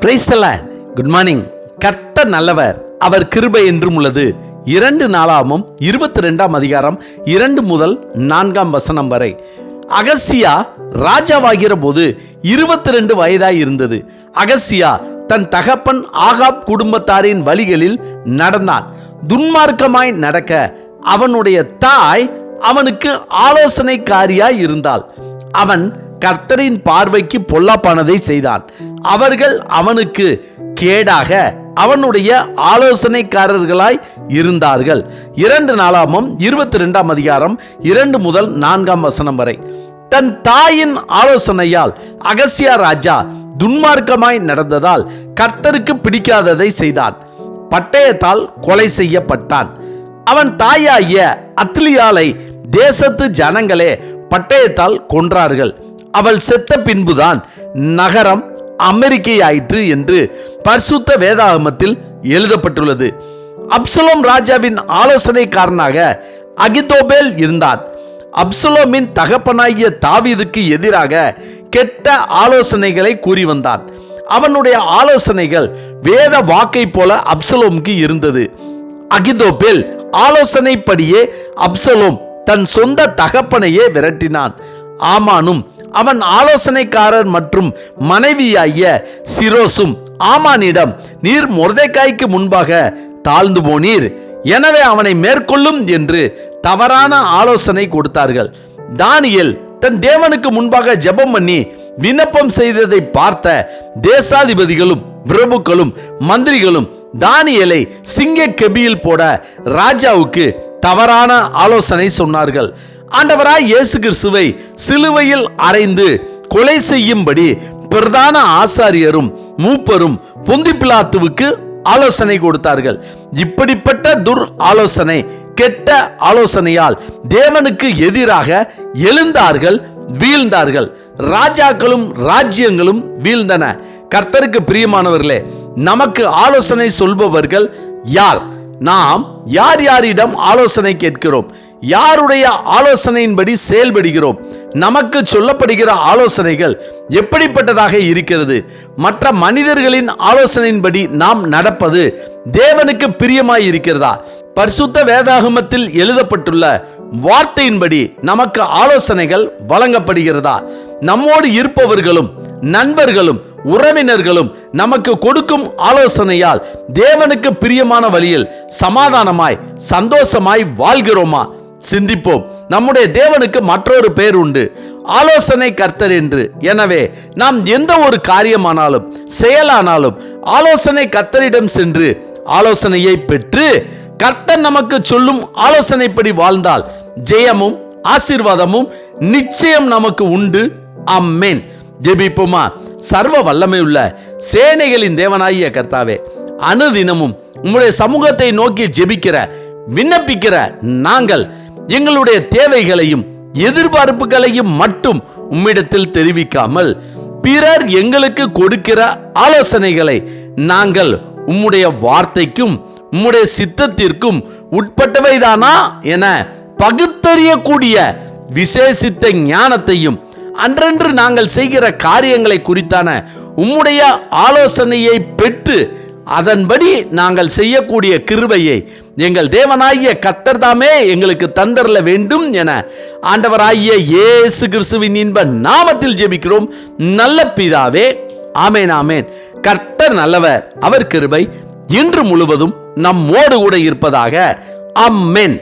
பிரைஸ்தல good morning கர்த்தர் நல்லவர். அவர் கிருபை என்றும் உள்ளது. இரண்டு நாளாமும் இருபத்தி ரெண்டாம் அதிகாரம் இரண்டு முதல் நான்காம் வசனம் வரை. அகசியா ராஜாவாகிற போது இருபத்தி ரெண்டு வயதாய் இருந்தது. அகசியா தன் தகப்பன் ஆகாப் குடும்பத்தாரின் வழிகளில் நடந்தான். துன்மார்க்கமாய் நடக்க அவனுடைய தாய் அவனுக்கு ஆலோசனைக்காரியாய் இருந்தாள். அவன் கர்த்தரின் பார்வைக்கு பொல்லாப்பானதை செய்தான். அவர்கள் அவனுக்கு கேடாக அவனுடைய ஆலோசனைக்காரர்களாய் இருந்தார்கள். இரண்டு நாளாமும் இருபத்தி ரெண்டாம் அதிகாரம் இரண்டு முதல் நான்காம் வசனம் வரை. தன் தாயின் ஆலோசனையால் அகசியா ராஜா துன்மார்க்கமாய் நடந்ததால் கர்த்தருக்கு பிடிக்காததை செய்தான். பட்டயத்தால் கொலை செய்யப்பட்டான். அவன் தாயாகிய அத்லியாலை தேசத்து ஜனங்களே பட்டயத்தால் கொன்றார்கள். அவள் செத்த பின்புதான் நகரம் அமெரிக்கையாயிற்று என்று பரிசுத்த வேதாகமத்தில் எழுதப்பட்டுள்ளது. அப்சலோம் ராஜாவின் ஆலோசனைக்காரனாக அகிதோபேல் இருந்தான் அப்சலோமின் தகப்பனாகிய தாவீதுக்கு எதிராக கெட்ட ஆலோசனைகளை கூறி வந்தான். அவனுடைய ஆலோசனைகள் வேத வாக்கை போல அப்சலோமுக்கு இருந்தது. அகிதோபேல் ஆலோசனைப்படியே அப்சலோம் தன் சொந்த தகப்பனையே விரட்டினான். ஆமானும் அவன் ஆலோசனைக்காரர் மற்றும் மனைவியாகிய சிரோசும் ஆமானிடம் நீர் முரதைக்காய்க்கு முன்பாக தாழ்ந்து போனீர். எனவே அவனை மேற்கொள்ளும் என்று தவறான ஆலோசனை கொடுத்தார்கள். தானியல் தன் தேவனுக்கு முன்பாக ஜெபம் பண்ணி விண்ணப்பம் செய்ததை பார்த்த தேசாதிபதிகளும் பிரபுக்களும் மந்திரிகளும் தானியலை சிங்க கெபியில் போட ராஜாவுக்கு தவறான ஆலோசனை சொன்னார்கள். ஆண்டவராய் இயேசு கிறிஸ்துவை சிலுவையில் அறைந்து கொலை செய்யும்படி பிரதான ஆசாரியரும் மூப்பரும் பொந்தி பிலாத்துவுக்கு ஆலோசனை கொடுத்தார்கள். இப்படிப்பட்ட துர் ஆலோசனை கெட்ட ஆலோசனையால் தேவனுக்கு எதிராக எழுந்தார்கள் வீழ்ந்தார்கள். ராஜாக்களும் ராஜ்யங்களும் வீழ்ந்தன. கர்த்தருக்கு பிரியமானவர்களே நமக்கு ஆலோசனை சொல்பவர்கள் யார்? நாம் யார் யாரிடம் ஆலோசனை கேட்கிறோம்? யாருடைய ஆலோசனையின்படி செயல்படுகிறோம்? நமக்கு சொல்லப்படுகிற ஆலோசனைகள் எப்படிப்பட்டதாக இருக்கிறது? மற்ற மனிதர்களின் ஆலோசனையின்படி நாம் நடப்பது தேவனுக்கு பிரியமாய் இருக்கிறதா? பரிசுத்த வேதாகமத்தில் எழுதப்பட்டுள்ள வார்த்தையின்படி நமக்கு ஆலோசனைகள் வழங்கப்படுகிறதா? நம்மோடு இருப்பவர்களும் நண்பர்களும் உறவினர்களும் நமக்கு கொடுக்கும் ஆலோசனையால் தேவனுக்கு பிரியமான வழியில் சமாதானமாய் சந்தோஷமாய் வாழ்கிறோமா? சிந்திப்போம். நம்முடைய தேவனுக்கு மற்றொரு பேர் உண்டு. ஆலோசனை கர்த்தர் என்று. எனவே நாம் எந்த ஒரு காரியமானாலும் செயலானாலும் ஆலோசனை கர்த்தரிடம் சென்று ஆலோசனையை பெற்று கர்த்தர் நமக்கு சொல்லும் ஆலோசனைப்படி வாழ்ந்தால் ஜெயமும் ஆசீர்வாதமும் நிச்சயம் நமக்கு உண்டு. அம்மேன் ஜெபிப்போமா? சர்வ வல்லமை உள்ள சேனைகளின் தேவனாகிய கர்த்தாவே அனுதினமும் உம்முடைய சமூகத்தை நோக்கி ஜெபிக்கிற விண்ணப்பிக்கிற நாங்கள் எங்களுடைய தேவைகளையும் எதிர்பார்ப்புகளையும் மட்டும் உம்மிடத்தில் தெரிவிக்காமல் பிறர் எங்களுக்கு கொடுக்கிற ஆலோசனைகளை நாங்கள் உம்முடைய வார்த்தைக்கும் உம்முடைய சித்தத்திற்கும் உட்பட்டவைதானா என பகுத்தறியக்கூடிய விசேஷித்த ஞானத்தையும் அன்றன்று நாங்கள் செய்கிற காரியங்களை குறித்தான உம்முடைய ஆலோசனையை பெற்று அதன்படி நாங்கள் செய்யக்கூடிய கிருபையை எங்கள் தேவனாகிய கத்தர் தாமே எங்களுக்கு தந்தரல வேண்டும் என ஆண்டவராகிய இயேசு கிறிஸ்துவின் இன்ப நாமத்தில் ஜெபிக்கிறோம். நல்ல பிதாவே ஆமேன் ஆமேன். கர்த்தர் நல்லவர் அவர் கிருபை இன்று முழுவதும் நம்மோடு கூட இருப்பதாக அம்மேன்